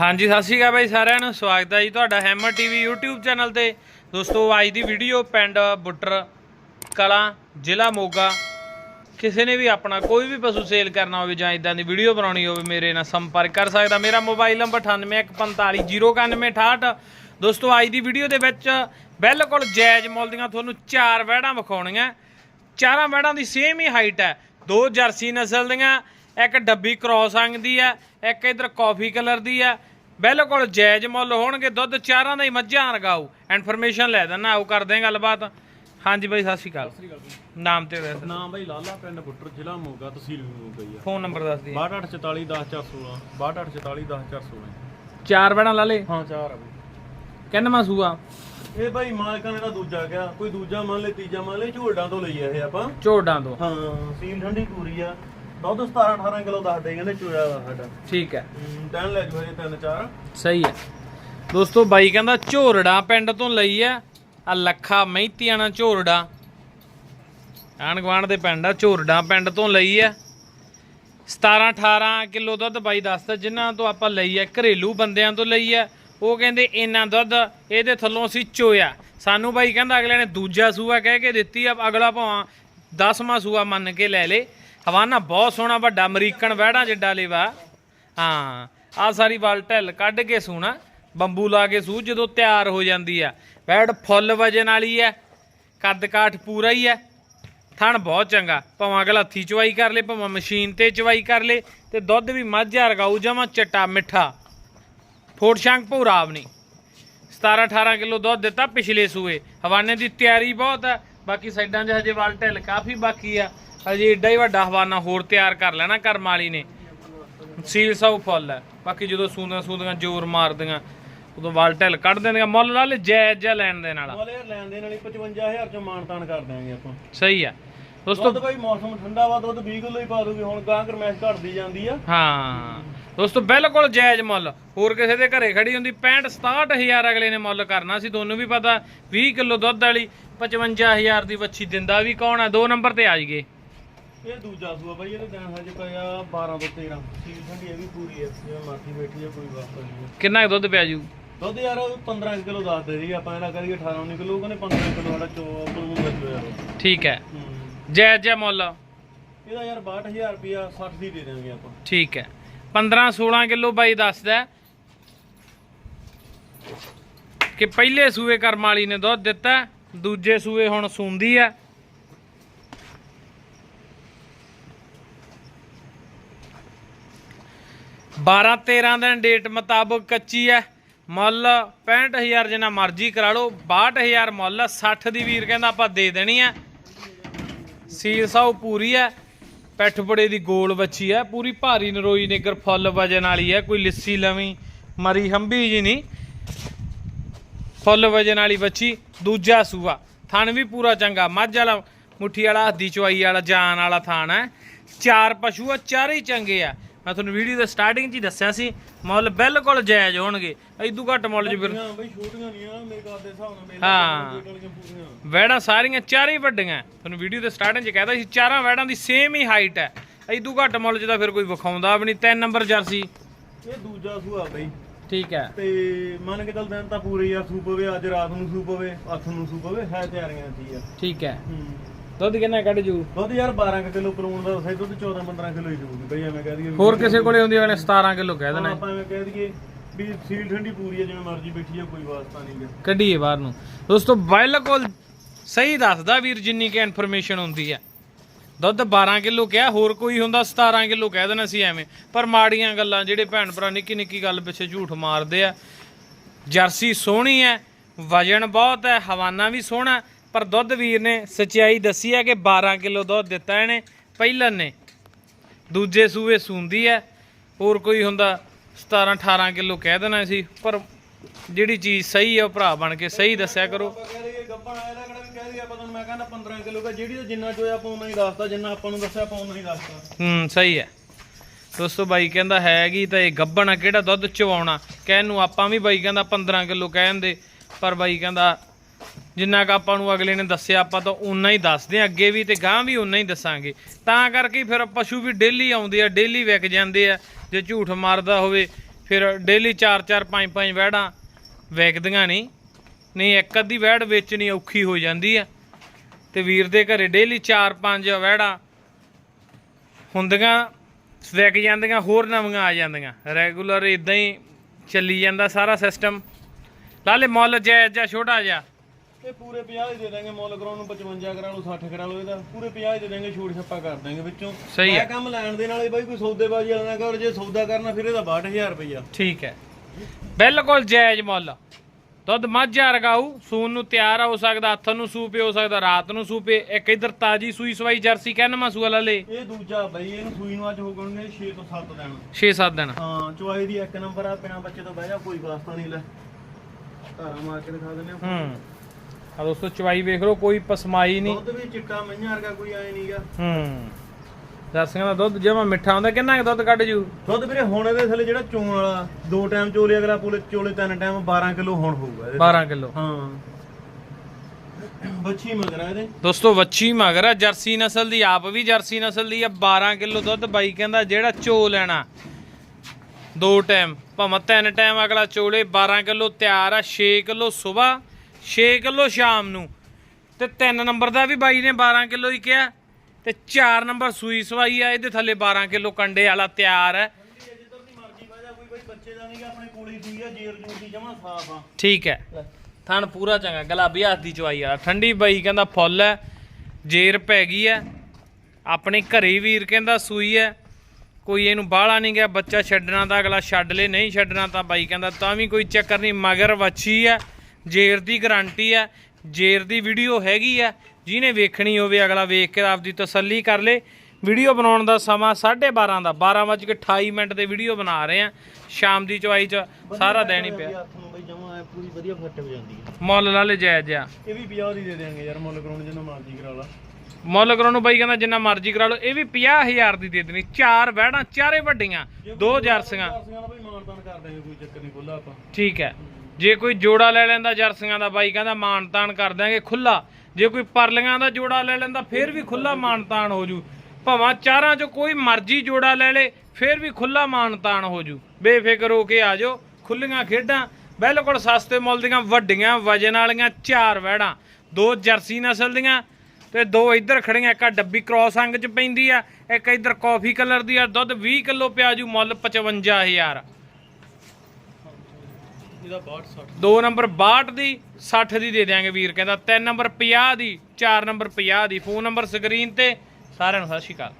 ਹਾਂਜੀ, ਸਤਿ ਸ਼੍ਰੀ ਅਕਾਲ ਬਾਈ ਸਾਰਿਆਂ ਨੂੰ। ਸਵਾਗਤ ਹੈ ਜੀ ਤੁਹਾਡਾ ਹੈਮਰ ਟੀਵੀ YouTube ਚੈਨਲ ਤੇ। ਦੋਸਤੋ, ਅੱਜ ਦੀ ਵੀਡੀਓ ਪਿੰਡ ਬੁੱਟਰ ਕਲਾਂ, ਜ਼ਿਲ੍ਹਾ ਮੋਗਾ। ਕਿਸੇ ਨੇ ਵੀ ਆਪਣਾ ਕੋਈ ਵੀ ਪਸ਼ੂ ਸੇਲ ਕਰਨਾ ਹੋਵੇ ਜਾਂ ਇਦਾਂ ਦੀ ਵੀਡੀਓ ਬਣਾਉਣੀ ਹੋਵੇ, ਮੇਰੇ ਨਾਲ ਸੰਪਰਕ ਕਰ ਸਕਦਾ। ਮੇਰਾ ਮੋਬਾਈਲ ਨੰਬਰ 9815409168 ਦੋਸਤੋ, ਅੱਜ ਦੀ ਵੀਡੀਓ ਦੇ ਵਿੱਚ ਬਿਲਕੁਲ ਜਾਇਜ਼ ਮੁੱਲ ਦੀਆਂ ਤੁਹਾਨੂੰ ਚਾਰ ਵਹਿੜਾਂ ਵਿਖਾਉਣੀਆਂ। ਚਾਰਾਂ ਵਹਿੜਾਂ ਦੀ ਸੇਮ ਹੀ ਹਾਈਟ ਹੈ। ਦੋ ਜਰਸੀ ਨਸਲ ਦੀਆਂ ਇੱਕ ਡੱਬੀ ਕ੍ਰੋਸ ਅੰਗ ਦੀ ਹੈ ਇੱਕ ਇਧਰ ਕਾਫੀ ਕਲਰ ਦੀ ਹੈ। ਬਿਲਕੁਲ ਜਾਇਜ਼ ਮੁੱਲ ਹੋਣਗੇ ਦੁੱਧ ਚਾਰਾਂ ਦਾ ਹੀ ਮੱਝਾਂ ਰਗਾਓ ਇਨਫੋਰਮੇਸ਼ਨ ਲੈ ਦੇਣਾ ਆਓ ਕਰਦੇ ਗੱਲਬਾਤ। ਹਾਂਜੀ ਬਾਈ ਸਤਿ ਸ਼੍ਰੀ ਅਕਾਲ। ਨਾਮ ਤੇ ਵੈਸੇ ਨਾਮ ਬਾਈ ਲਾਲਾ ਪਿੰਡ ਬੁੱਟਰ ਜ਼ਿਲ੍ਹਾ ਮੋਗਾ ਤਹਿਸੀਲ ਮੋਗਾ ਹੀ ਆ। ਫੋਨ ਨੰਬਰ ਦੱਸ ਦੀ 6244 10416 6244 10416 ਚਾਰ ਵਹਿੜਾਂ ਲਾ ਲੇ। ਹਾਂ ਚਾਰ ਆ ਬਾਈ। ਕਿੰਨਵਾਂ ਸੂਆ? ਇਹ ਬਾਈ ਮਾਲਕਾਂ ਨੇ ਤਾਂ ਦੂਜਾ ਗਿਆ ਕੋਈ ਦੂਜਾ ਮੰਨ ਲੈ ਤੀਜਾ ਮੰਨ ਲੈ ਝੋਲਡਾਂ ਤੋਂ ਲਈ ਆ ਇਹ ਆਪਾਂ। ਝੋੜਾਂ ਤੋਂ। ਹਾਂ ਸੀਲ ਠੰਡੀ ਪੂਰੀ ਆ। ਦੁੱਧ 17 18 ਕਿਲੋ ਦੱਸਦੇ ਕਹਿੰਦੇ ਚੋਇਆ ਵਾ ਸਾਡਾ। ਠੀਕ ਹੈ। ਹੂੰ, ਟੈਨ ਲੈ ਜੂ ਹਜੇ ਤਿੰਨ ਚਾਰ। ਸਹੀ ਹੈ। ਦੋਸਤੋ ਬਾਈ ਕਹਿੰਦਾ ਝੋਰੜਾ ਪਿੰਡ ਤੋਂ ਲਈ ਆ ਆ ਲੱਖਾ ਮਹਿਤੀਆਣਾ ਝੋਰੜਾ। ਆਣ ਗਵਾਂਡ ਦੇ ਪਿੰਡ ਆ ਝੋਰੜਾ ਪਿੰਡ ਤੋਂ ਲਈ ਆ 17 18 ਕਿਲੋ ਦੁੱਧ ਬਾਈ ਦੱਸਦਾ ਜਿਨ੍ਹਾਂ ਤੋਂ ਆਪਾਂ ਲਈ ਆ ਘਰੇਲੂ ਬੰਦਿਆਂ ਤੋਂ ਲਈ ਆ ਉਹ ਕਹਿੰਦੇ ਇੰਨਾ ਦੁੱਧ ਇਹਦੇ ਥੱਲੋਂ ਅਸੀਂ ਚੋਇਆ। ਸਾਨੂੰ ਬਾਈ ਕਹਿੰਦਾ ਅਗਲੇ ਨੇ ਦੂਜਾ ਸੂਆ ਕਹਿ ਕੇ ਦਿੱਤੀ ਆ ਅਗਲਾ ਭਾਵਾਂ 10ਵਾਂ ਸੂਆ ਮੰਨ ਕੇ ਲੈ ਲੇ। ਹਵਾਨਾ ਬਹੁਤ ਸੋਹਣਾ ਵੱਡਾ ਅਮਰੀਕਨ ਵਹਿੜਾ ਜਿੱਡਾ ਲੇਵਾ। ਹਾਂ ਆ ਸਾਰੀ ਵੱਲ ਢਿੱਲ ਕੱਢ ਕੇ ਸੂਣਾ, ਬੰਬੂ ਲਾ ਕੇ ਸੂ, ਜਦੋਂ ਤਿਆਰ ਹੋ ਜਾਂਦੀ ਆ। ਵੈੜ ਫੁੱਲ ਵਜਨ ਵਾਲੀ ਐ, ਕੱਦ ਕਾਠ ਪੂਰਾ ਹੀ ਐ। ਥਣ ਬਹੁਤ ਚੰਗਾ, ਭਾਵੇਂ ਅਗਲਾ ਹੱਥੀ ਚਵਾਈ ਕਰ ਲੇ, ਭਾਵੇਂ ਮਸ਼ੀਨ ਤੇ ਚਵਾਈ ਕਰ ਲੇ, ਤੇ ਦੁੱਧ ਵੀ ਮੱਝਾ ਰਗਾਊ ਜਾਵਾਂ ਚਟਾ ਮਿੱਠਾ। ਫੋੜ ਸ਼ੰਕ ਭੂਰਾਵ ਨਹੀਂ 17 18 ਕਿਲੋ ਦੁੱਧ ਦਿੱਤਾ ਪਿਛਲੇ ਸੂਏ। ਹਵਾਨੇ ਦੀ ਤਿਆਰੀ ਬਹੁਤ ਆ, ਬਾਕੀ ਸਾਈਡਾਂ 'ਚ ਹਜੇ ਵੱਲ ਢਿੱਲ ਕਾਫੀ ਬਾਕੀ ਆ। ਹਜੇ ਏਡਾ ਹੀ ਵੱਡਾ ਹਵਾਨਾ ਹੋਰ ਤਿਆਰ ਕਰ ਲੈਣਾ ਕਰਮ ਵਾਲੀ ਨੇ। ਸੀਲ ਸੌ ਫੁੱਲ ਹੈ। ਬਾਕੀ ਜਦੋਂ ਸੂੰਦੀਆਂ ਸੂੰਦੀਆਂ ਜ਼ੋਰ ਮਾਰਦੀਆਂ ਉਦੋਂ ਵੱਲ ਢਿੱਲ ਕੱਢ ਦਿੰਦੀਆਂ। ਮੁੱਲ ਲਾ ਲੈ ਜਾਇਜ਼ ਜਿਹਾ ਲੈਣ ਦੇ ਨਾਲ ਮੁੱਲ ਯਾਰ ਲੈਣ ਦੇਣ ਵਾਲੀ 55000 ਚੋਂ ਮਾਨਤਾਨ ਕਰ ਦਿਆਂਗੇ ਆਪਾਂ। ਸਹੀ ਆ ਦੋਸਤੋ ਦੁੱਧ ਮੌਸਮ ਠੰਡਾ ਵਾ ਦੁੱਧ 20 ਕਿਲੋ ਹੀ ਪਾ ਦੂਗੀ। ਹੁਣ ਗਾਂ ਗਰਮੈਸ਼ ਘਟਦੀ ਜਾਂਦੀ ਆ। ਹਾਂ। ਦੋਸਤੋ ਬਿਲਕੁਲ ਜਾਇਜ਼ ਮੁੱਲ। ਹੋਰ ਕਿਸੇ ਦੇ ਘਰੇ ਖੜੀ ਹੁੰਦੀ 65 67000 ਅਗਲੇ ਨੇ ਮੁੱਲ ਕਰਨਾ ਸੀ। ਤੁਹਾਨੂੰ ਵੀ ਪਤਾ 20 ਕਿਲੋ ਦੁੱਧ ਵਾਲੀ 55000 ਦੀ ਵੱਛੀ ਦਿੰਦਾ ਵੀ ਕੌਣ ਆ? ਦੋ ਨੰਬਰ ਤੇ ਆ ਜੀਗੇ ਇਹ ਦੂਜਾ ਸੂਆ ਬਾਈ ਇਹਦੇ ਦਿਨ ਹਜੇ ਪਿਆ 12 ਤੋਂ 13 ਸੀਲ ਠੰਡੀ ਇਹ ਵੀ ਪੂਰੀ ਐ ਜਿਵੇਂ ਮਾਰਦੀ ਬੈਠੀ ਐ ਕੋਈ ਵਾਪਰ ਨਹੀਂ ਕਿੰਨਾ ਦੁੱਧ ਪਿਆ ਜੂ? ਦੁੱਧ ਯਾਰ 15 ਕਿਲੋ ਦੱਸ ਦੇ ਜੀ ਆਪਾਂ ਇਹਨਾਂ ਕਰੀਏ 18 19 ਕਿਲੋ ਕਹਿੰਦੇ 15 ਕਿਲੋ ਸਾਡਾ ਚੋ ਪਰਮੂ ਲੱਗੋ ਯਾਰ ਠੀਕ ਹੈ। ਜੈ ਜੈ ਮੋਲਾ। ਇਹਦਾ ਯਾਰ 62000 ਰੁਪਿਆ 60 ਦੇ ਦੇਣਗੇ ਆਪਾਂ। ਠੀਕ ਹੈ। 15 16 ਕਿਲੋ ਬਾਈ ਦੱਸਦਾ ਕਿ ਪਹਿਲੇ ਸੂਏ ਕਰਮਾਲੀ ਨੇ ਦੁੱਧ ਦਿੱਤਾ ਦੂਜੇ ਸੂਏ ਹੁਣ ਸੁੰਦੀ ਹੈ। 12 13 ਦਿਨ ਡੇਟ ਮੁਤਾਬਕ ਕੱਚੀ ਹੈ। ਮੁੱਲ 65000 ਜਿੰਨਾ ਮਰਜ਼ੀ ਕਰਾ ਲਓ। 62000 ਮੁੱਲ 60 ਦੀ ਵੀਰ ਕਹਿੰਦਾ ਆਪਾਂ ਦੇ ਦੇਣੀ ਹੈ। ਸੀਲ ਸਾਉ ਪੂਰੀ ਹੈ। ਪੈਠ ਬੜੇ ਦੀ ਗੋਲ ਵੱਛੀ ਹੈ। ਪੂਰੀ ਭਾਰੀ ਨਰੋਈ ਨਿਗਰ ਫੁੱਲ ਵਜਨ ਵਾਲੀ ਹੈ। ਕੋਈ ਲਿੱਸੀ ਲਵੀ ਮਰੀ ਹੰਬੀ ਜੀ ਨਹੀਂ। ਫੁੱਲ ਵਜਨ ਵਾਲੀ ਵੱਛੀ। ਦੂਜਾ ਸੂਆ। ਥਣ ਵੀ ਪੂਰਾ ਚੰਗਾ। ਮੱਝ ਵਾਲਾ, ਮੁੱਠੀ ਵਾਲਾ, ਹੱਦੀ ਚੁਆਈ ਵਾਲਾ, ਜਾਨ ਵਾਲਾ ਥਾਨ ਹੈ। ਚਾਰ ਪਸ਼ੂ ਆ ਚਾਰੇ ਚੰਗੇ ਆ। ਮੈਂ ਤੁਹਾਨੂੰ ਵੀਡੀਓ ਦੇ ਸਟਾਰਟਿੰਗ 'ਚ ਹੀ ਦੱਸਿਆ ਸੀ ਮੁੱਲ ਬਿਲਕੁਲ ਜਾਇਜ਼ ਹੋਣਗੇ। ਇਦੋਂ ਘੱਟ ਮੁੱਲ 'ਚ ਫਿਰ ਹਾਂ ਬਈ ਛੋਟੀਆਂ ਨਹੀਂ ਆ ਮੇਰੇ ਘਰ ਦੇ ਹਿਸਾਬ ਨਾਲ ਮੇਰੇ ਹਾਂ। ਵੈੜਾਂ ਸਾਰੀਆਂ ਚਾਰੇ ਹੀ ਵੱਡੀਆਂ। ਤੁਹਾਨੂੰ ਵੀਡੀਓ ਦੇ ਸਟਾਰਟਿੰਗ 'ਚ ਕਹਿਦਾ ਸੀ ਚਾਰਾਂ ਵੈੜਾਂ ਦੀ ਸੇਮ ਹੀ ਹਾਈਟ ਹੈ। ਇਦੋਂ ਘੱਟ ਮੁੱਲ 'ਚ ਤਾਂ ਫਿਰ ਕੋਈ ਵਿਖਾਉਂਦਾ ਵੀ ਨਹੀਂ ਤਿੰਨ ਨੰਬਰ ਜਰਸੀ। ਇਹ ਦੂਜਾ ਸੂਆ ਬਈ। ਠੀਕ ਹੈ। ਤੇ ਮੰਨ ਕੇ ਚੱਲ ਦਿਨ ਤਾਂ ਪੂਰੇ ਯਾਰ ਸੂਪ ਹੋਵੇ ਅੱਜ ਰਾਤ ਨੂੰ ਸੂਪ ਹੋਵੇ ਅੱਠ ਨੂੰ ਸੂਪ ਹੋਵੇ ਹੈ ਤਿਆਰੀਆਂ ਸੀ ਆ। ਠੀਕ ਹੂੰ। ਦੁੱਧ ਕਿੰਨਾ ਕੱਢ ਜੂ? ਦੁੱਧ ਯਾਰ 12 ਕੁ ਕਿਲੋ ਪਲੂਣ ਦਾ ਸਹੀ ਦੁੱਧ 14 15 ਕਿਲੋ ਹੀ ਦੇਊਗੀ ਬਈ ਐਵੇਂ ਕਹਿ ਦਈਏ ਹੋਰ ਕਿਸੇ ਕੋਲੇ ਹੁੰਦੀ ਉਹਨੇ 17 ਕਿਲੋ ਕਹਿ ਦੇਣਾ। ਆਪਾਂ ਐਵੇਂ ਕਹਿ ਦਈਏ ਵੀ ਸੀਲ ਠੰਡੀ ਪੂਰੀ ਹੈ ਜਿਵੇਂ ਮਰਜ਼ੀ ਬੈਠੀ ਹੈ ਕੋਈ ਵਾਸਤਾ ਨਹੀਂ ਕੱਢੀਏ ਬਾਹਰ ਨੂੰ। ਦੋਸਤੋ ਬਿਲਕੁਲ ਸਹੀ ਦੱਸਦਾ ਵੀਰ ਜਿੰਨੀ ਕਿ ਇਨਫੋਰਮੇਸ਼ਨ ਹੁੰਦੀ ਹੈ ਦੁੱਧ 12 ਕਿਲੋ ਕਿਹਾ ਹੋਰ ਕੋਈ ਹੁੰਦਾ 17 ਕਿਲੋ ਕਹਿ ਦੇਣਾ ਸੀ ਐਵੇਂ। ਪਰ ਮਾੜੀਆਂ ਗੱਲਾਂ ਜਿਹੜੇ ਭੈਣ ਭਰਾ ਨਿੱਕੀ ਨਿੱਕੀ ਗੱਲ ਪਿੱਛੇ ਝੂਠ ਮਾਰਦੇ ਆ। ਜਰਸੀ ਸੋਹਣੀ ਹੈ ਵਜਨ ਬਹੁਤ ਹੈ ਹਵਾਨਾ ਵੀ ਸੋਹਣਾ ਪਰ ਦੁੱਧ ਵੀਰ ਨੇ ਸਚਾਈ ਦੱਸੀ ਹੈ ਕਿ 12 ਕਿਲੋ ਦੁੱਧ ਦਿੱਤਾ ਇਹਨੇ ਪਹਿਲਨ ਨੇ। ਦੂਜੇ ਸੂਏ ਸੂੰਦੀ ਹੈ ਹੋਰ ਕੋਈ ਹੁੰਦਾ 17 18 ਕਿਲੋ ਕਹਿ ਦੇਣਾ ਸੀ ਪਰ ਜਿਹੜੀ ਚੀਜ਼ ਸਹੀ ਹੈ ਉਹ ਭਰਾ ਬਣ ਕੇ ਸਹੀ ਦੱਸਿਆ ਕਰੋ। ਆਪਾਂ ਕਹਿ ਦਈਏ ਗੱਪਣ ਆਇਆ ਦਾ ਕਿਹੜਾ ਵੀ ਕਹਿ ਦਈਏ ਆਪਾਂ ਤੁਹਾਨੂੰ ਮੈਂ ਕਹਿੰਦਾ 15 ਕਿਲੋ ਦਾ ਜਿਹੜੀ ਤਾਂ ਜਿੰਨਾ ਚੋਇਆ ਆਪਾਂ ਉਹਨਾਂ ਹੀ ਦੱਸਦਾ ਜਿੰਨਾ ਆਪਾਂ ਨੂੰ ਦੱਸਿਆ ਆਪਾਂ ਉਹਨਾਂ ਹੀ ਦੱਸਦਾ ਹੂੰ ਸਹੀ ਹੈ ਦੋਸਤੋ ਬਾਈ ਕਹਿੰਦਾ ਹੈਗੀ ਤਾਂ ਇਹ ਗੱਬਣ ਆ ਕਿਹੜਾ ਦੁੱਧ ਚਵਾਉਣਾ? ਕਹਿਣ ਨੂੰ ਆਪਾਂ ਵੀ ਬਾਈ ਕਹਿੰਦਾ 15 ਕਿਲੋ ਕਹਿੰਦੇ ਪਰ ਬਾਈ ਕਹਿੰਦਾ ਜਿੰਨਾ ਕ ਆਪਾਂ ਨੂੰ ਅਗਲੇ ਨੇ ਦੱਸਿਆ, ਆਪਾਂ ਤਾਂ ਉਨਾ ਹੀ ਦੱਸਦੇ ਆ ਅੱਗੇ ਵੀ ਤੇ ਗਾਂ ਵੀ ਉਨਾ ਹੀ ਦੱਸਾਂਗੇ। ਤਾਂ ਕਰਕੇ ਫਿਰ ਪਸ਼ੂ ਵੀ ਡੇਲੀ ਆਉਂਦੇ ਆ, ਡੇਲੀ ਵਿਕ ਜਾਂਦੇ ਆ। ਜੇ ਝੂਠ ਮਾਰਦਾ ਹੋਵੇ, ਫਿਰ ਡੇਲੀ 4-4 5-5 ਵਹਿੜਾਂ ਵਿਕਦੀਆਂ ਨਹੀਂ। ਨਹੀਂ, ਇੱਕ ਅੱਧੀ ਵਹਿੜ ਵੇਚਣੀ ਔਖੀ ਹੋ ਜਾਂਦੀ ਆ। ਤੇ ਵੀਰ ਦੇ ਘਰੇ ਡੇਲੀ 4-5 ਵਹਿੜਾਂ ਹੁੰਦੀਆਂ, ਵਿਕ ਜਾਂਦੀਆਂ, ਹੋਰ ਨਵੀਆਂ ਆ ਜਾਂਦੀਆਂ। ਰੈਗੂਲਰ ਇਦਾਂ ਹੀ ਚੱਲੀ ਜਾਂਦਾ ਸਾਰਾ ਸਿਸਟਮ ਲਾਲੇ ਮੁੱਲ ਜਾਇਜ਼ ਜਾਂ ਛੋਟਾ ਜਿਹਾ। ਇਹ ਪੂਰੇ 50 ਹੀ ਦੇ ਦਾਂਗੇ ਮੁੱਲ ਕਰਾਉਣ ਨੂੰ 55 ਕਰਾ ਲਓ 60 ਕਰਾ ਲਓ ਇਹਦਾ ਪੂਰੇ 50 ਹੀ ਦੇ ਦਾਂਗੇ ਛੋਟ ਛੱਪਾ ਕਰ ਦਾਂਗੇ ਵਿੱਚੋਂ। ਸਹੀ ਹੈ। ਇਹ ਕੰਮ ਲੈਣ ਦੇ ਨਾਲੇ ਬਾਈ ਕੋਈ ਸੌਦੇਬਾਜ਼ੀ ਵਾਲਾ ਨਾ ਕਰ ਜੇ ਸੌਦਾ ਕਰਨਾ ਫਿਰ ਇਹਦਾ 62000 ਰੁਪਈਆ। ਠੀਕ ਹੈ। ਬਿਲਕੁਲ ਜਾਇਜ਼ ਮੁੱਲ। ਦੁੱਧ ਮੱਝਾ ਰਗਾਊ ਸੂਨ ਨੂੰ ਤਿਆਰ ਹੋ ਸਕਦਾ ਹੱਥ ਨੂੰ ਸੂਪੇ ਹੋ ਸਕਦਾ ਰਾਤ ਨੂੰ ਸੂਪੇ। ਇੱਕ ਇਧਰ ਤਾਜੀ ਸੂਈ ਸਵਾਈ ਜਰਸੀ ਕਹਿਣ ਮਸੂਆ ਲੈ ਇਹ ਦੂਜਾ ਬਾਈ ਇਹਨੂੰ ਸੂਈ ਨੂੰ ਅੱਜ ਹੋ ਗਏ 6 ਤੋਂ 7 ਦਿਨ। 6-7 ਦਿਨ। ਹਾਂ ਚੁਆਈ ਦੀ ਇੱਕ ਨੰਬਰ ਆ ਬਿਨਾ ਬੱਚੇ ਤੋਂ ਬਹਿ ਜਾ ਕੋਈ ਵਾਸਤਾ ਨਹੀਂ ਲੈ। ਧਾਰਾ ਮਾਰ ਕੇ ਦਿਖਾ ਦਿੰਦੇ ਆ ਹੂੰ। ਆ ਦੋਸਤੋ ਚਵਾਈ ਵੇਖ ਲਓ ਕੋਈ ਪਸਮਾਈ ਨਹੀਂ। ਦੁੱਧ ਵੀ ਚਿੱਟਾ ਮਈਆਂ ਵਰਗਾ ਕੋਈ ਆਏ ਨਹੀਂਗਾ ਹੂੰ। ਜਰਸੀਆਂ ਦਾ ਦੁੱਧ ਜਮਾ ਮਿੱਠਾ ਹੁੰਦਾ ਕਿੰਨਾ ਕੁ ਦੁੱਧ ਕੱਢ ਜੂ? ਦੁੱਧ ਵੀਰੇ ਹੁਣ ਇਹਦੇ ਥੱਲੇ ਜਿਹੜਾ ਚੋਣ ਵਾਲਾ ਦੋ ਟਾਈਮ ਚੋਲੇ ਅਗਲਾ ਪੂਲੇ ਚੋਲੇ ਤਿੰਨ ਟਾਈਮ 12 ਕਿਲੋ ਹੁਣ ਹੋਊਗਾ ਇਹਦੇ 12 ਕਿਲੋ। ਹਾਂ। ਬੱਚੀ ਮਗਰਾ ਇਹਦੇ। ਦੋਸਤੋ ਵੱਛੀ ਮਗਰ ਆ ਜਰਸੀ ਨਸਲ ਦੀ ਆਪ ਵੀ ਜਰਸੀ ਨਸਲ ਦੀ ਆ 12 ਕਿਲੋ ਦੁੱਧ। ਬਾਈ ਕਹਿੰਦਾ ਜਿਹੜਾ ਚੋ ਲੈਣਾ ਦੋ ਟਾਈਮ ਭਾਵੇਂ ਤਿੰਨ ਟਾਈਮ ਅਗਲਾ ਚੋਲੇ 12 ਕਿਲੋ ਤਿਆਰ ਆ 6 ਕਿਲੋ ਸਵੇਰ 6 ਕਿਲੋ ਸ਼ਾਮ ਨੂੰ। ਤੇ 3 ਨੰਬਰ ਦਾ ਵੀ ਬਾਈ ਨੇ 12 ਕਿਲੋ ਹੀ ਕਿਹਾ। ਤੇ 4 ਨੰਬਰ ਸੂਈ ਸਵਾਈ ਆ, ਇਹਦੇ ਥੱਲੇ 12 ਕਿਲੋ ਕੰਡੇ ਵਾਲਾ ਤਿਆਰ ਹੈ। ਠੀਕ ਹੈ। ਥਣ ਪੂਰਾ ਚੰਗਾ, ਗੁਲਾਬੀ ਹੱਥ ਦੀ ਚਵਾਈ ਵਾਲਾ। ਠੰਡੀ ਬਾਈ ਕਹਿੰਦਾ ਫੁੱਲ ਹੈ, ਜੇਰ ਪੈ ਗਈ ਹੈ। ਆਪਣੇ ਘਰੇ ਵੀਰ ਕਹਿੰਦਾ ਸੂਈ ਹੈ। ਕੋਈ ਇਹਨੂੰ ਬਾਹਲਾ ਨਹੀਂ ਗਿਆ, ਬੱਚਾ ਛੱਡਣਾ ਤਾਂ ਅਗਲਾ ਛੱਡ ਲੇ, ਨਹੀਂ ਛੱਡਣਾ ਤਾਂ ਬਾਈ ਕਹਿੰਦਾ ਤਾਂ ਵੀ ਕੋਈ ਚੱਕਰ ਨਹੀਂ, ਮਗਰ ਵੱਛੀ ਹੈ। ਜੇਰ ਦੀ ਗਾਰੰਟੀ ਹੈ ਜੇਰ ਦੀ ਵੀਡੀਓ ਹੈਗੀ ਹੈ ਜਿਹਨੇ ਵੇਖਣੀ ਹੋਵੇ ਅਗਲਾ ਵੇਖ ਕੇ ਆਪਦੀ ਤਸੱਲੀ ਕਰ ਲੇ। ਵੀਡੀਓ ਬਣਾਉਣ ਦਾ ਸਮਾਂ 12:30 ਦਾ 12:28 ਮਿੰਟ ਤੇ ਵੀਡੀਓ ਬਣਾ ਰਹੇ ਆ। ਸ਼ਾਮ ਦੀ ਚਵਾਈ ਚ ਸਾਰਾ ਦਿਨ ਹੀ ਪਿਆ। ਪੂਰੀ ਵਧੀਆ ਫਿੱਟ ਹੋ ਜਾਂਦੀ ਹੈ ਮੁੱਲ ਲਾ ਲੈ ਜਾਇਜ਼ ਆ। ਇਹ ਵੀ 50 ਦੀ ਦੇ ਦੇਾਂਗੇ ਯਾਰ ਮੁੱਲ ਕਰਾਉਣ ਜਿੰਨਾ ਮਰਜ਼ੀ ਕਰਾ ਲਾ। ਮੁੱਲ ਕਰਾਉਣ ਨੂੰ ਬਾਈ ਕਹਿੰਦਾ ਜਿੰਨਾ ਮਰਜ਼ੀ ਕਰਾ ਲਓ ਇਹ ਵੀ 50000 ਦੀ ਦੇ ਦੇਣੀ। ਚਾਰ ਵਹਿੜਾਂ ਚਾਰੇ ਵੱਡੀਆਂ ਦੋ ਜਰਸੀਆਂ। ਜਰਸੀਆਂ ਦਾ ਬਈ ਮਾਨਤਾਨ ਕਰ ਦਾਂਗੇ ਕੋਈ ਚੱਕਰ ਨਹੀਂ ਖੁੱਲਾ ਆਪਾਂ। ਠੀਕ ਹੈ। ਜੇ ਕੋਈ ਜੋੜਾ ਲੈ ਲੈਂਦਾ ਜਰਸੀਆਂ ਦਾ ਬਾਈ, ਕਹਿੰਦਾ ਮਾਨਤਾਨ ਕਰ ਦਾਂਗੇ ਖੁੱਲਾ ਜੇ ਕੋਈ ਪਰਲੀਆਂ ਦਾ ਜੋੜਾ ਲੈ ਲੈਂਦਾ, ਫੇਰ ਵੀ ਖੁੱਲਾ ਮਾਨਤਾਨ ਹੋ ਜੂ। ਭਾਵੇਂ ਚਾਰਾਂ ਚੋਂ ਕੋਈ ਮਰਜ਼ੀ ਜੋੜਾ ਲੈ ਲੇ, ਫੇਰ ਵੀ ਖੁੱਲਾ ਮਾਨਤਾਨ ਹੋ ਜੂ। ਬੇਫਿਕਰ ਹੋ ਕੇ ਆ ਜਾਓ ਖੁੱਲੀਆਂ ਖੇਡਾਂ। ਬਿਲਕੁਲ ਸਸਤੇ ਮੁੱਲ ਦੀਆਂ, ਵੱਡੀਆਂ, ਵਜਨ ਵਾਲੀਆਂ, ਚਾਰ ਵੈੜਾਂ ਦੋ ਜਰਸੀ ਨਸਲ ਦੀਆਂ ਤੇ ਦੋ ਇੱਧਰ ਖੜੀਆਂ, ਇੱਕ ਆਹ ਡੱਬੀ ਕ੍ਰੋਸ ਅੰਗ ਚ ਪੈਂਦੀ ਆ, ਇੱਕ ਇੱਧਰ ਕਾਫੀ ਕਲਰ ਦੀ ਆ, ਦੁੱਧ 20 ਕਿਲੋ ਪਿਆ ਜੂ, ਮੁੱਲ 55000 ਇਹਦਾ 62 60 ਦੋ ਨੰਬਰ 62 ਦੀ 60 ਦੀ ਦੇ ਦਿਆਂਗੇ ਵੀਰ, ਕਹਿੰਦਾ ਤਿੰਨ ਨੰਬਰ 50 ਦੀ, ਚਾਰ ਨੰਬਰ 50 ਦੀ, ਫੋਨ ਨੰਬਰ ਸਕਰੀਨ ਤੇ, ਸਾਰਿਆਂ ਨੂੰ ਸਤਿ ਸ਼੍ਰੀ ਅਕਾਲ।